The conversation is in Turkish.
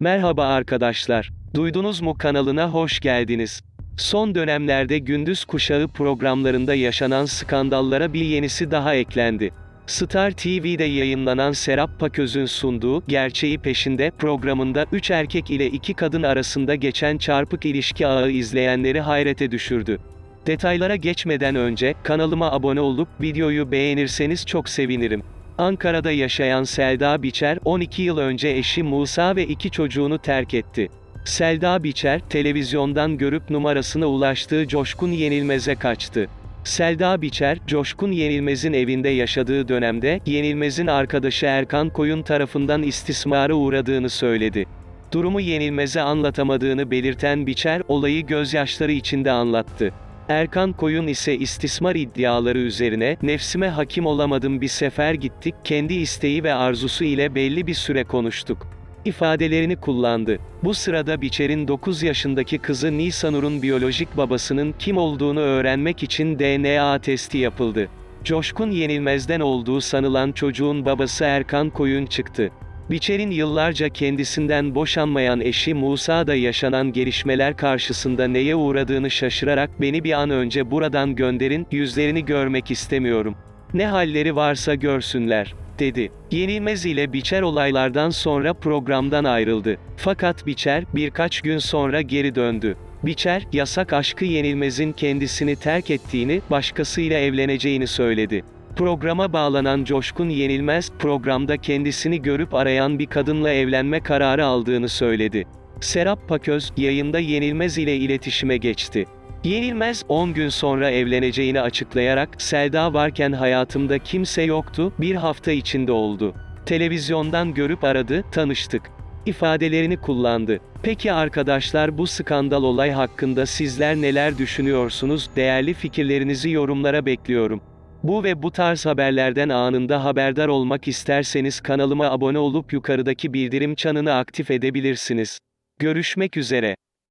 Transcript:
Merhaba arkadaşlar. Duydunuz mu kanalına hoş geldiniz. Son dönemlerde gündüz kuşağı programlarında yaşanan skandallara bir yenisi daha eklendi. Star TV'de yayınlanan Serap Paköz'ün sunduğu Gerçeği Peşinde programında 3 erkek ile 2 kadın arasında geçen çarpık ilişki ağı izleyenleri hayrete düşürdü. Detaylara geçmeden önce kanalıma abone olup videoyu beğenirseniz çok sevinirim. Ankara'da yaşayan Selda Biçer 12 yıl önce eşi Musa ve iki çocuğunu terk etti. Selda Biçer, televizyondan görüp numarasına ulaştığı Coşkun Yenilmez'e kaçtı. Selda Biçer, Coşkun Yenilmez'in evinde yaşadığı dönemde, Yenilmez'in arkadaşı Erkan Koyun tarafından istismara uğradığını söyledi. Durumu Yenilmez'e anlatamadığını belirten Biçer, olayı gözyaşları içinde anlattı. Erkan Koyun ise istismar iddiaları üzerine, nefsime hakim olamadım bir sefer gittik, kendi isteği ve arzusu ile belli bir süre konuştuk ifadelerini kullandı. Bu sırada Biçer'in 9 yaşındaki kızı Nisanur'un biyolojik babasının kim olduğunu öğrenmek için DNA testi yapıldı. Coşkun Yenilmez'den olduğu sanılan çocuğun babası Erkan Koyun çıktı. Biçer'in yıllarca kendisinden boşanmayan eşi Musa da yaşanan gelişmeler karşısında neye uğradığını şaşırarak beni bir an önce buradan gönderin, yüzlerini görmek istemiyorum. Ne halleri varsa görsünler, dedi. Yenilmez ile Biçer olaylardan sonra programdan ayrıldı. Fakat Biçer, birkaç gün sonra geri döndü. Biçer, yasak aşkı Yenilmez'in kendisini terk ettiğini, başkasıyla evleneceğini söyledi. Programa bağlanan Coşkun Yenilmez, programda kendisini görüp arayan bir kadınla evlenme kararı aldığını söyledi. Serap Paköz, yayında Yenilmez ile iletişime geçti. Yenilmez, 10 gün sonra evleneceğini açıklayarak, Selda varken hayatımda kimse yoktu, bir hafta içinde oldu. Televizyondan görüp aradı, tanıştık. ifadelerini kullandı. Peki arkadaşlar bu skandal olay hakkında sizler neler düşünüyorsunuz? Değerli fikirlerinizi yorumlara bekliyorum. Bu ve bu tarz haberlerden anında haberdar olmak isterseniz kanalıma abone olup yukarıdaki bildirim çanını aktif edebilirsiniz. Görüşmek üzere.